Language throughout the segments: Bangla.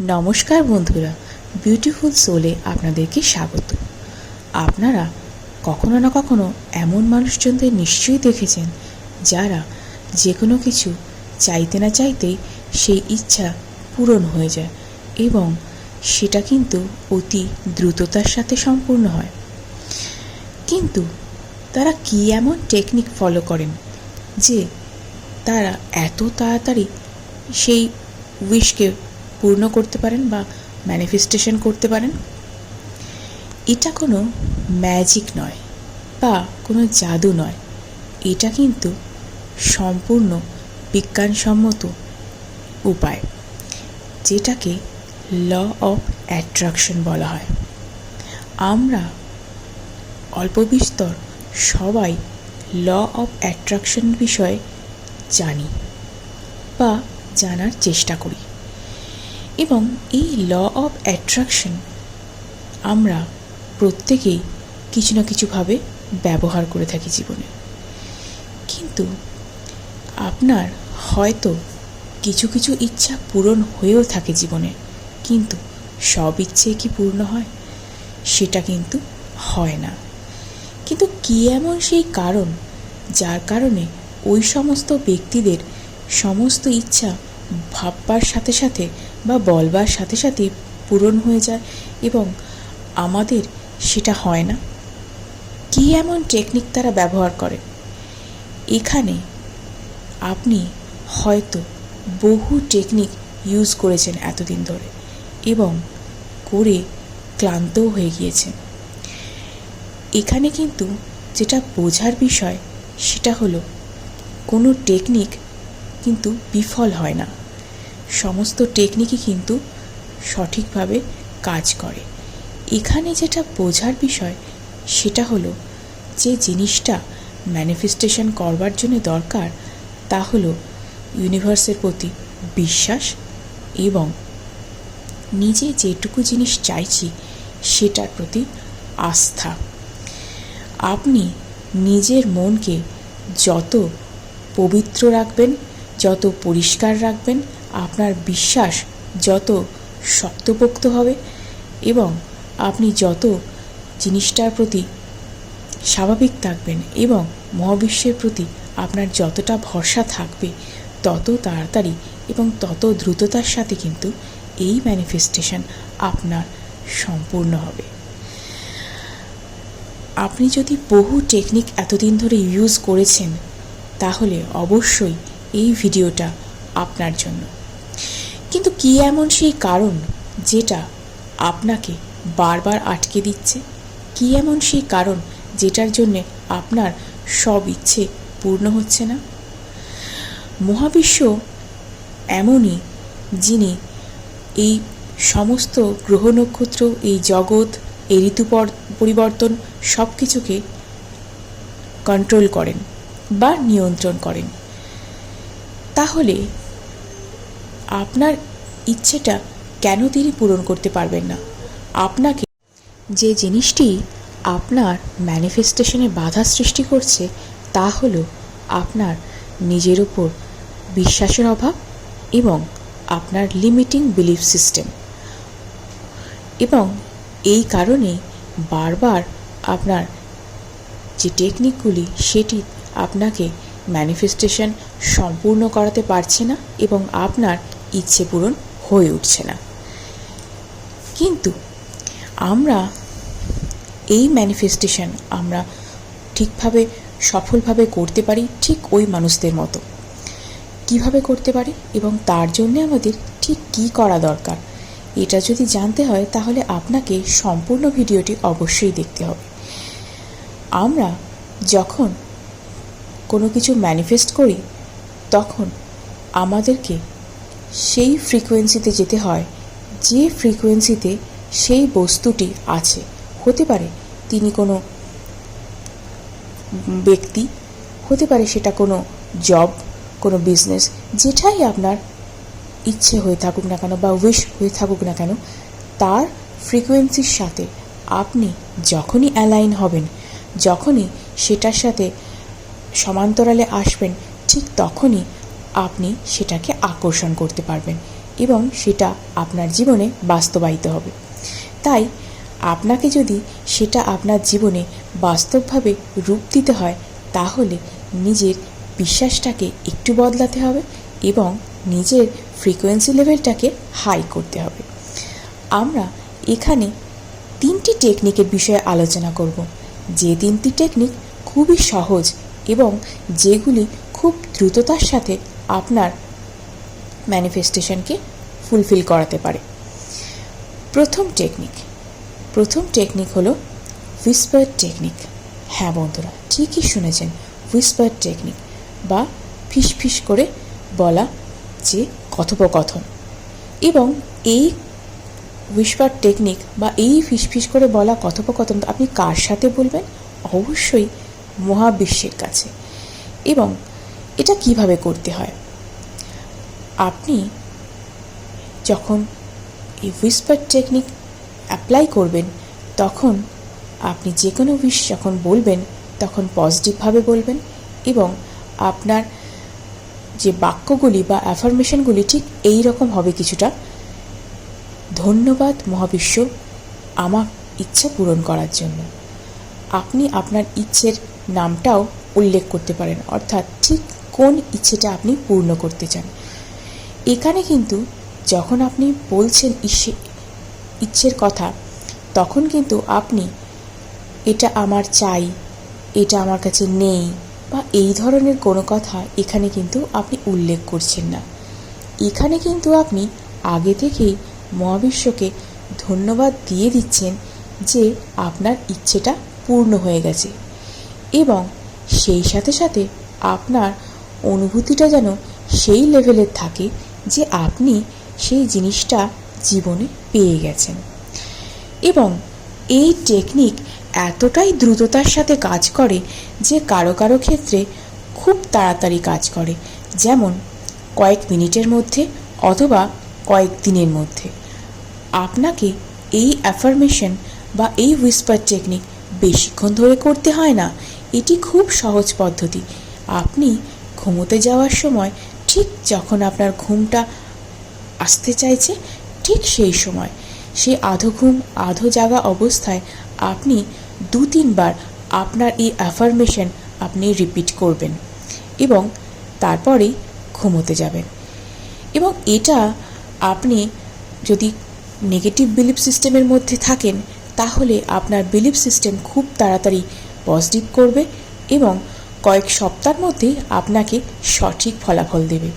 নমস্কার বন্ধুরা বিউটিফুল সোলে আপনাদেরকে স্বাগত। আপনারা কখনো না কখনো এমন মানুষজনদের নিশ্চয়ই দেখেছেন, যারা যে কোনো কিছু চাইতে না চাইতেই সেই ইচ্ছা পূরণ হয়ে যায় এবং সেটা কিন্তু অতি দ্রুততার সাথে সম্পূর্ণ হয়। কিন্তু তারা কী এমন টেকনিক ফলো করেন যে তারা এত তাড়াতাড়ি সেই উইশকে পূর্ণ করতে পারেন বা ম্যানিফেস্টেশন করতে পারেন। এটা কোনো ম্যাজিক নয় বা কোনো জাদু নয়। এটা কিন্তু সম্পূর্ণ বিজ্ঞানসম্মত উপায়, যেটাকে ল অফ অ্যাট্রাকশন বলা হয়। আমরা অল্প বিস্তর সবাই ল অফ অ্যাট্রাকশন বিষয়ে জানি বা জানার চেষ্টা করি। এবং এই ল অফ অ্যাট্রাকশন আমরা প্রত্যেকেই কিছু না কিছুভাবে ব্যবহার করে থাকি জীবনে। কিন্তু আপনার হয়তো কিছু কিছু ইচ্ছা পূরণ হয়েও থাকে জীবনে, কিন্তু সব ইচ্ছে কি পূর্ণ হয়? সেটা কিন্তু হয় না। কিন্তু কী এমন সেই কারণ যার কারণে ওই সমস্ত ব্যক্তিদের সমস্ত ইচ্ছা ভাববার সাথে সাথে বা বলবার সাথে সাথে পূরণ হয়ে যায় এবং আমাদের সেটা হয় না। কী এমন টেকনিক তারা ব্যবহার করে? এখানে আপনি হয়তো বহু টেকনিক ইউজ করেছেন এতদিন ধরে এবং করে ক্লান্তও হয়ে গিয়েছেন। এখানে কিন্তু যেটা বোঝার বিষয় সেটা হলো কোনো টেকনিক কিন্তু বিফল হয় না। সমস্ত টেকনিকই কিন্তু সঠিকভাবে কাজ করে। এখানে যেটা বোঝার বিষয়, সেটা হলো যে জিনিসটা ম্যানিফেস্টেশন করবার জন্য দরকার, তা হলো ইউনিভার্সের প্রতি বিশ্বাস এবং নিজে যেটুকু জিনিস চাইছি, সেটার প্রতি আস্থা। আপনি নিজের মনকে যত পবিত্র রাখবেন যত পরিষ্কার রাখবেন, আপনার বিশ্বাস যত শক্তপোক্ত হবে এবং আপনি যত জিনিসটার প্রতি স্বাভাবিক থাকবেন এবং মহাবিশ্বের প্রতি আপনার যতটা ভরসা থাকবে, তত তাড়াতাড়ি এবং তত দ্রুততার সাথে কিন্তু এই ম্যানিফেস্টেশন আপনার সম্পূর্ণ হবে। আপনি যদি বহু টেকনিক এতদিন ধরে ইউজ করেছেন, তাহলে অবশ্যই এই ভিডিওটা আপনার জন্য। কিন্তু কী এমন সেই কারণ যেটা আপনাকে বারবার আটকে দিচ্ছে? কী এমন সেই কারণ যেটার জন্যে আপনার সব ইচ্ছে পূর্ণ হচ্ছে না? মহাবিশ্ব এমনই যিনি এই সমস্ত গ্রহ নক্ষত্র, এই জগৎ, এই ঋতু পরিবর্তন সব কিছুকে কন্ট্রোল করেন বা নিয়ন্ত্রণ করেন। তাহলে আপনার ইচ্ছেটা কেন তিনি পূরণ করতে পারবেন না? আপনাকে যে জিনিসটি আপনার ম্যানিফেস্টেশনে বাধা সৃষ্টি করছে, তা হলো আপনার নিজের ওপর বিশ্বাসের অভাব এবং আপনার লিমিটিং বিলিফ সিস্টেম এবং এই কারণে বারবার আপনার যে টেকনিকগুলি সেটি আপনাকে ম্যানিফেস্টেশন সম্পূর্ণ করাতে পারছে না এবং আপনার ইচ্ছে পূরণ হয়ে উঠছে না। কিন্তু আমরা এই ম্যানিফেস্টেশন আমরা ঠিকভাবে, সফলভাবে করতে পারি ঠিক ওই মানুষদের মতো। কীভাবে করতে পারি এবং তার জন্যে আমাদের ঠিক কী করা দরকার, এটা যদি জানতে হয় তাহলে আপনাকে সম্পূর্ণ ভিডিওটি অবশ্যই দেখতে হবে। আমরা যখন কোনো কিছু ম্যানিফেস্ট করি, তখন আমাদেরকে সেই ফ্রিকোয়েন্সিতে যেতে হয়, যে ফ্রিকোয়েন্সিতে সেই বস্তুটি আছে। হতে পারে তিনি কোনো ব্যক্তি, হতে পারে সেটা কোনো জব কোনো বিজনেস যেটাই আপনার ইচ্ছে হয়ে থাকুক না কেন বা উইশ হয়ে থাকুক না কেন, তার ফ্রিকোয়েন্সির সাথে আপনি যখনই অ্যালাইন হবেন, যখনই সেটার সাথে সমান্তরালে আসবেন, ঠিক তখনই আপনি সেটাকে আকর্ষণ করতে পারবেন এবং সেটা আপনার জীবনে বাস্তবায়িত হবে। তাই আপনাকে যদি সেটা আপনার জীবনে বাস্তবভাবে রূপ দিতে হয়, তাহলে নিজের বিশ্বাসটাকে একটু বদলাতে হবে এবং নিজের ফ্রিকোয়েন্সি লেভেলটাকে হাই করতে হবে। আমরা এখানে তিনটি টেকনিকের বিষয়ে আলোচনা করব। যে তিনটি টেকনিক খুবই সহজ এবং যেগুলি খুব দ্রুততার সাথে আপনার ম্যানিফেস্টেশনকে ফুলফিল করাতে পারে। প্রথম টেকনিক প্রথম টেকনিক হলো হুইসপার টেকনিক। হ্যাঁ বন্ধুরা, ঠিকই শুনেছেন, হুইসপার টেকনিক বা ফিস ফিস করে বলা যে কথোপকথন। এবং এই হুইসপার টেকনিক বা এই ফিসফিস করে বলা কথোপকথন আপনি কার সাথে বলবেন? অবশ্যই মহাবিশ্বের কাছে। এবং এটা কীভাবে করতে হয়? আপনি যখন এই হুইসপার টেকনিক অ্যাপ্লাই করবেন, তখন আপনি যে কোনো উইশ যখন বলবেন, তখন পজিটিভভাবে বলবেন এবং আপনার যে বাক্যগুলি বা অ্যাফার্মেশনগুলি ঠিক এই রকম হবে কিছুটা। ধন্যবাদ মহাবিশ্ব আমার ইচ্ছা পূরণ করার জন্য। আপনি আপনার ইচ্ছের নামটাও উল্লেখ করতে পারেন। অর্থাৎ ঠিক কোন ইচ্ছেটা আপনি পূর্ণ করতে চান। এখানে কিন্তু যখন আপনি বলছেন ইচ্ছে ইচ্ছের কথা, তখন কিন্তু আপনি এটা আমার চাই, এটা আমার কাছে নেই বা এই ধরনের কোনো কথা এখানে কিন্তু আপনি উল্লেখ করছেন না। এখানে কিন্তু আপনি আগে থেকেই মহাবিশ্বকে ধন্যবাদ দিয়ে দিচ্ছেন যে আপনার ইচ্ছেটা পূর্ণ হয়ে গেছে। এবং সেই সাথে সাথে আপনার অনুভূতিটা যেন সেই লেভেলের থাকে যে আপনি সেই জিনিসটা জীবনে পেয়ে গেছেন। এবং এই টেকনিক এতটাই দ্রুততার সাথে কাজ করে যে কারও কারও ক্ষেত্রে খুব তাড়াতাড়ি কাজ করে। যেমন কয়েক মিনিটের মধ্যে অথবা কয়েক দিনের মধ্যে। আপনাকে এই অ্যাফার্মেশন বা এই হুইসপার টেকনিক বেশিক্ষণ ধরে করতে হয় না। এটি খুব সহজ পদ্ধতি। আপনি ঘুমোতে যাওয়ার সময় ঠিক যখন আপনার ঘুমটা আসতে চাইছে, ঠিক সেই সময়। সেই আধো ঘুম, আধো জাগা অবস্থায় আপনি দু তিনবার আপনার এই অ্যাফার্মেশন আপনি রিপিট করবেন এবং তারপরেই ঘুমোতে যাবেন। এবং এটা আপনি যদি নেগেটিভ বিলিফ সিস্টেমের মধ্যে থাকেন তাহলে আপনার বিলিফ সিস্টেম খুব তাড়াতাড়ি পজিটিভ করবে এবং কয়েক সপ্তাহের মধ্যে আপনাকে সঠিক ফলাফল দেবে।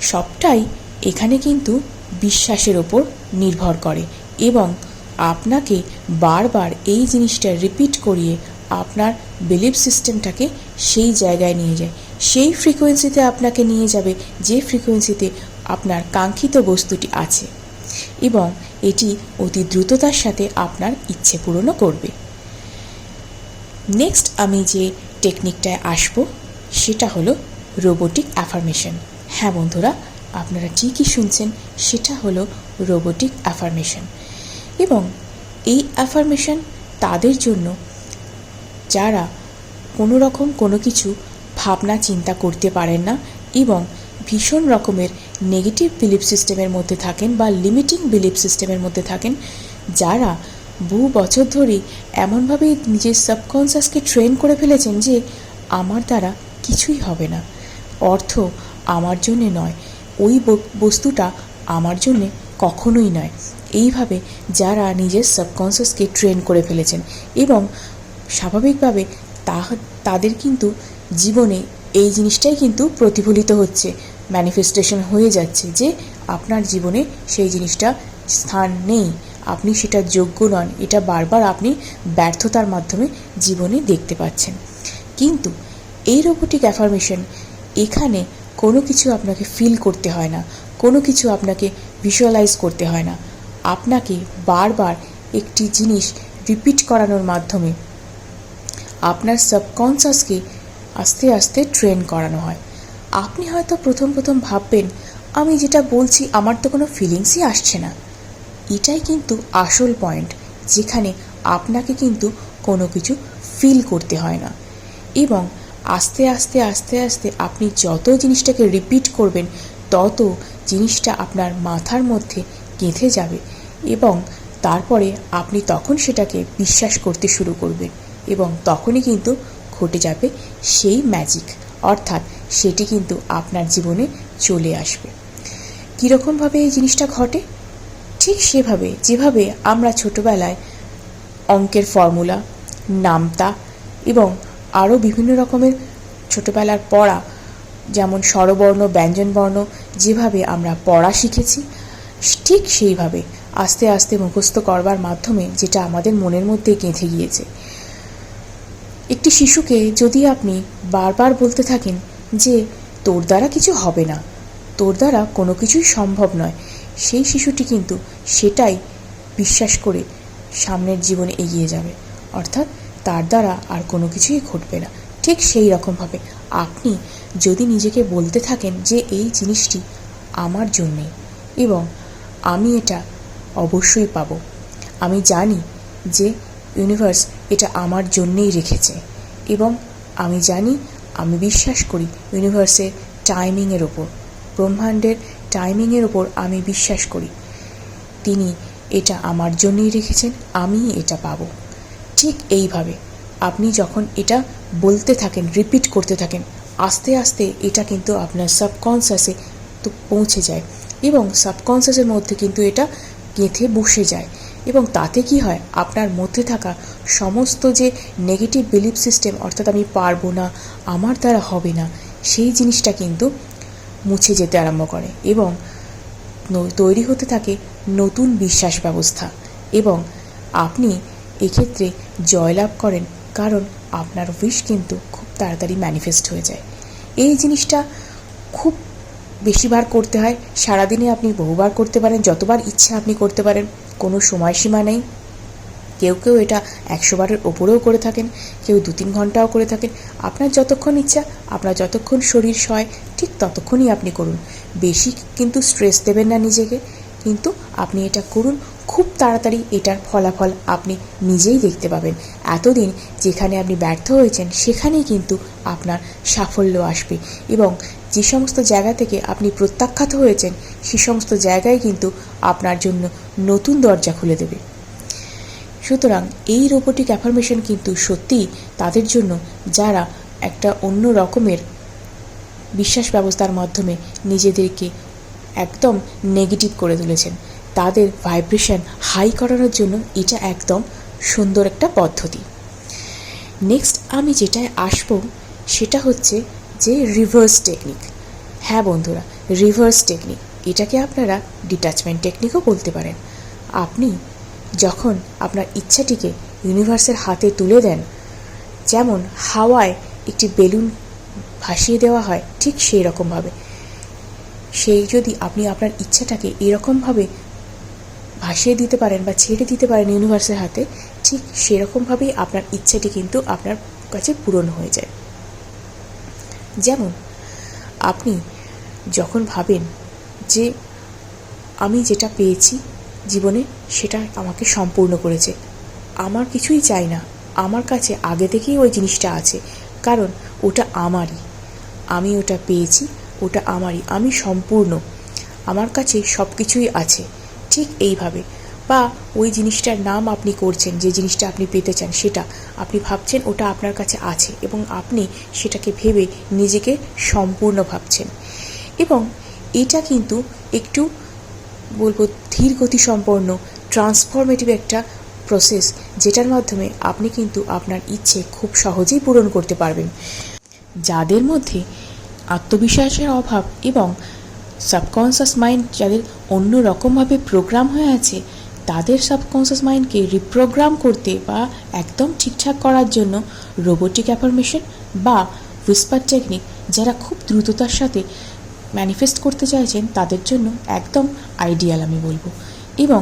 সবটাই এখানে কিন্তু বিশ্বাসের ওপর নির্ভর করে এবং আপনাকে বারবার এই জিনিসটা রিপিট করিয়ে আপনার বিলিফ সিস্টেমটাকে সেই জায়গায় নিয়ে যায়। সেই ফ্রিকোয়েন্সিতে আপনাকে নিয়ে যাবে, যে ফ্রিকোয়েন্সিতে আপনার কাঙ্ক্ষিত বস্তুটি আছে। এবং এটি অতি দ্রুততার সাথে আপনার ইচ্ছে পূরণও করবে। নেক্সট আমি যে টেকনিকটায় আসব, সেটা হলো রোবোটিক অ্যাফার্মেশন হ্যাঁ বন্ধুরা, আপনারা ঠিকই শুনছেন, সেটা হলো রোবোটিক অ্যাফার্মেশন এবং এই অ্যাফার্মেশন তাদের জন্য যারা কোনো রকম কোনো কিছু ভাবনা চিন্তা করতে পারেন না এবং ভীষণ রকমের নেগেটিভ বিলিফ সিস্টেমের মধ্যে থাকেন বা লিমিটিং বিলিফ সিস্টেমের মধ্যে থাকেন, যারা বহু বছর ধরেই এমনভাবে নিজের সাবকনসিয়াসকে ট্রেন করে ফেলেছেন যে আমার দ্বারা কিছুই হবে না। অর্থ আমার জন্যে নয়, ওই বস্তুটা আমার জন্যে কখনোই নয়। এইভাবে যারা নিজের সাবকনসিয়াসকে ট্রেন করে ফেলেছেন এবং স্বাভাবিকভাবে তা তাদের কিন্তু জীবনে এই জিনিসটাই কিন্তু প্রতিফলিত হচ্ছে। ম্যানিফেস্টেশন হয়ে যাচ্ছে যে আপনার জীবনে সেই জিনিসটা স্থান নেই। আপনি সেটা যোগ্য নন। এটা বারবার আপনি ব্যর্থতার মাধ্যমে জীবনে দেখতে পাচ্ছেন। কিন্তু এই রোবোটিক অ্যাফার্মেশন এখানে কোনো কিছু আপনাকে ফিল করতে হয় না। কোনো কিছু আপনাকে ভিজুয়ালাইজ করতে হয় না। আপনাকে বারবার একটি জিনিস রিপিট করানোর মাধ্যমে আপনার সাবকনসাসকে আস্তে আস্তে ট্রেন করানো হয়। আপনি হয়তো প্রথম প্রথম ভাববেন, আমি যেটা বলছি আমার তো কোনো ফিলিংসই আসছে না। এটাই কিন্তু আসল পয়েন্ট যেখানে আপনাকে কিন্তু কোনো কিছু ফিল করতে হয় না। এবং আস্তে আস্তে আস্তে আস্তে আপনি যত জিনিসটাকে রিপিট করবেন, তত জিনিসটা আপনার মাথার মধ্যে গেঁথে যাবে এবং তারপরে আপনি তখন সেটাকে বিশ্বাস করতে শুরু করবেন এবং তখনই কিন্তু ঘটে যাবে সেই ম্যাজিক অর্থাৎ সেটি কিন্তু আপনার জীবনে চলে আসবে। কীরকমভাবে এই জিনিসটা ঘটে? ঠিক সেভাবে, যেভাবে আমরা ছোটবেলায় অঙ্কের ফর্মুলা, নামতা এবং আরও বিভিন্ন রকমের ছোটবেলার পড়া, যেমন স্বরবর্ণ, ব্যঞ্জনবর্ণ যেভাবে আমরা পড়া শিখেছি, ঠিক সেইভাবে আস্তে আস্তে মুখস্থ করবার মাধ্যমে যেটা আমাদের মনের মধ্যে গেঁথে গিয়েছে। একটি শিশুকে যদি আপনি বারবার বলতে থাকেন যে তোর দ্বারা কিছু হবে না। তোর দ্বারা কোনো কিছুই সম্ভব নয়। সেই শিশুটি কিন্তু সেটাই বিশ্বাস করে সামনের জীবনে এগিয়ে যাবে। অর্থাৎ তার দ্বারা আর কোনো কিছুই ঘটবে না। ঠিক সেই রকমভাবে আপনি যদি নিজেকে বলতে থাকেন যে এই জিনিসটি আমার জন্যে এবং আমি এটা অবশ্যই পাবো। আমি জানি যে ইউনিভার্স এটা আমার জন্যেই রেখেছে এবং আমি জানি আমি বিশ্বাস করি ইউনিভার্সের টাইমিংয়ের ওপর ব্রহ্মাণ্ডের টাইমিংয়ের ওপর আমি বিশ্বাস করি। তিনি এটা আমার জন্যই রেখেছেন আমিই এটা পাবো। ঠিক এইভাবে আপনি যখন এটা বলতে থাকেন রিপিট করতে থাকেন, আস্তে আস্তে এটা কিন্তু আপনার সাবকনসিয়াসে তো পৌঁছে যায় এবং সাবকনসিয়াসের মধ্যে কিন্তু এটা গেঁথে বসে যায়। এবং তাতে কি হয়? আপনার মধ্যে থাকা সমস্ত যে নেগেটিভ বিলিফ সিস্টেম অর্থাৎ আমি পারব না, আমার দ্বারা হবে না, সেই জিনিসটা কিন্তু মুছে যেতে আরম্ভ করে এবং তৈরি হতে থাকে নতুন বিশ্বাস ব্যবস্থা। এবং আপনি এক্ষেত্রে জয়লাভ করেন কারণ আপনার উইশ কিন্তু খুব তাড়াতাড়ি ম্যানিফেস্ট হয়ে যায়। এই জিনিসটা খুব বেশিবার করতে হয়। সারাদিনে আপনি বহুবার করতে পারেন, যতবার ইচ্ছা আপনি করতে পারেন। কোনো সময়সীমা নেই। কেউ কেউ এটা একশো বারের ওপরেও করে থাকেন, কেউ দু তিন ঘন্টাও করে থাকেন। আপনার যতক্ষণ ইচ্ছা, আপনার যতক্ষণ শরীর সয়, ঠিক ততক্ষণই আপনি করুন। বেশি কিন্তু স্ট্রেস দেবেন না নিজেকে। কিন্তু আপনি এটা করুন, খুব তাড়াতাড়ি এটার ফলাফল আপনি নিজেই দেখতে পাবেন। এতদিন যেখানে আপনি ব্যর্থ হয়েছেন, সেখানেই কিন্তু আপনার সাফল্য আসবে এবং যে সমস্ত জায়গা থেকে আপনি প্রত্যাখ্যাত হয়েছেন, সে সমস্ত জায়গায় কিন্তু আপনার জন্য নতুন দরজা খুলে দেবে। সুতরাং এই রোবোটিক অ্যাফার্মেশন কিন্তু সত্যিই তাদের জন্য যারা একটা অন্য রকমের বিশ্বাস ব্যবস্থার মাধ্যমে নিজেদেরকে একদম নেগেটিভ করে তুলেছেন, তাদের ভাইব্রেশন হাই করানোর জন্য এটা একদম সুন্দর একটা পদ্ধতি। নেক্সট আমি যেটায় আসব, সেটা হচ্ছে যে রিভার্স টেকনিক হ্যাঁ বন্ধুরা রিভার্স টেকনিক এটাকে আপনারা ডিট্যাচমেন্ট টেকনিকও বলতে পারেন। আপনি যখন আপনার ইচ্ছাটিকে ইউনিভার্সের হাতে তুলে দেন, যেমন হাওয়ায় একটি বেলুন ভাসিয়ে দেওয়া হয়, ঠিক সেই রকমভাবে সেই যদি আপনি আপনার ইচ্ছাটাকে এরকমভাবে ভাসিয়ে দিতে পারেন বা ছেড়ে দিতে পারেন ইউনিভার্সের হাতে, ঠিক সেরকমভাবেই আপনার ইচ্ছাটি কিন্তু আপনার কাছে পূরণ হয়ে যায়। যেমন, আপনি যখন ভাবেন যে আমি যেটা পেয়েছি জীবনে সেটা আমাকে সম্পূর্ণ করেছে, আমার কিছুই চাই না। আমার কাছে আগে থেকেই ওই জিনিসটা আছে, কারণ ওটা আমারই। আমি ওটা পেয়েছি, ওটা আমারই। আমি সম্পূর্ণ। আমার কাছে সব কিছুই আছে। ঠিক এইভাবে। বা ওই জিনিসটার নাম আপনি করছেন, যে জিনিসটা আপনি পেতে চান সেটা, আপনি ভাবছেন ওটা আপনার কাছে আছে এবং আপনি সেটাকে ভেবে নিজেকে সম্পূর্ণ ভাবছেন। এবং এটা কিন্তু একটু বলব ধীর গতি সম্পন্ন ট্রান্সফরমেটিভ একটা প্রসেস যেটার মাধ্যমে আপনি কিন্তু আপনার ইচ্ছে খুব সহজেই পূরণ করতে পারবেন। যাদের মধ্যে আত্মবিশ্বাসের অভাব এবং সাবকনসিয়াস মাইন্ড যাদের অন্য রকমভাবে প্রোগ্রাম হয়ে আছে তাদের সাবকনসিয়াস মাইন্ডকে রিপ্রোগ্রাম করতে বা একদম ঠিকঠাক করার জন্য রোবোটিক অ্যাফার্মেশন বা উইসপার টেকনিক যারা খুব দ্রুততার সাথে ম্যানিফেস্ট করতে চাইছেন, তাদের জন্য একদম আইডিয়াল আমি বলব। এবং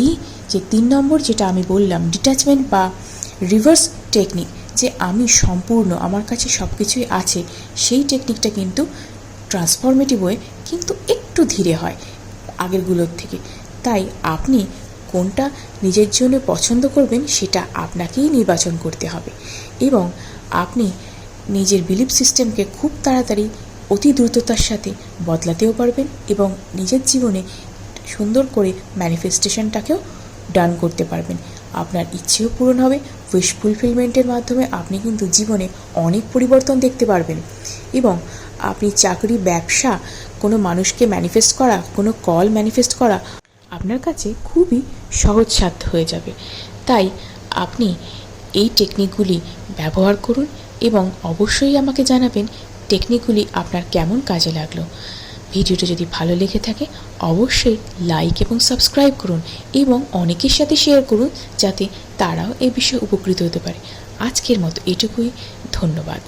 এই যে তিন নম্বর যেটা আমি বললাম ডিট্যাচমেন্ট বা রিভার্স টেকনিক যে আমি সম্পূর্ণ, আমার কাছে সব কিছুই আছে, সেই টেকনিকটা কিন্তু ট্রান্সফরমেটিভ হয়ে কিন্তু একটু ধীরে হয় আগেরগুলোর থেকে। তাই আপনি কোনটা নিজের জন্য পছন্দ করবেন সেটা আপনাকেই নির্বাচন করতে হবে। এবং আপনি নিজের বিলিফ সিস্টেমকে খুব তাড়াতাড়ি, অতি দ্রুততার সাথে বদলাতেও পারবেন এবং নিজের জীবনে সুন্দর করে ম্যানিফেস্টেশনটাকেও ডান করতে পারবেন। আপনার ইচ্ছেও পূরণ হবে উইশ ফুলফিলমেন্টের মাধ্যমে আপনি কিন্তু জীবনে অনেক পরিবর্তন দেখতে পারবেন। এবং আপনি চাকরি, ব্যবসা, কোনো মানুষকে ম্যানিফেস্ট করা, কোনো কল ম্যানিফেস্ট করা আপনার কাছে খুবই সহজসাধ্য হয়ে যাবে। তাই আপনি এই টেকনিকগুলি ব্যবহার করুন এবং অবশ্যই আমাকে জানাবেন টেকনিকগুলি আপনার কেমন কাজে লাগল। ভিডিওটা যদি ভালো লেগে থাকে, অবশ্যই লাইক এবং সাবস্ক্রাইব করুন এবং অনেকের সাথে শেয়ার করুন যাতে তারাও এ বিষয়ে উপকৃত হতে পারে। আজকের মতো এটুকুই। ধন্যবাদ।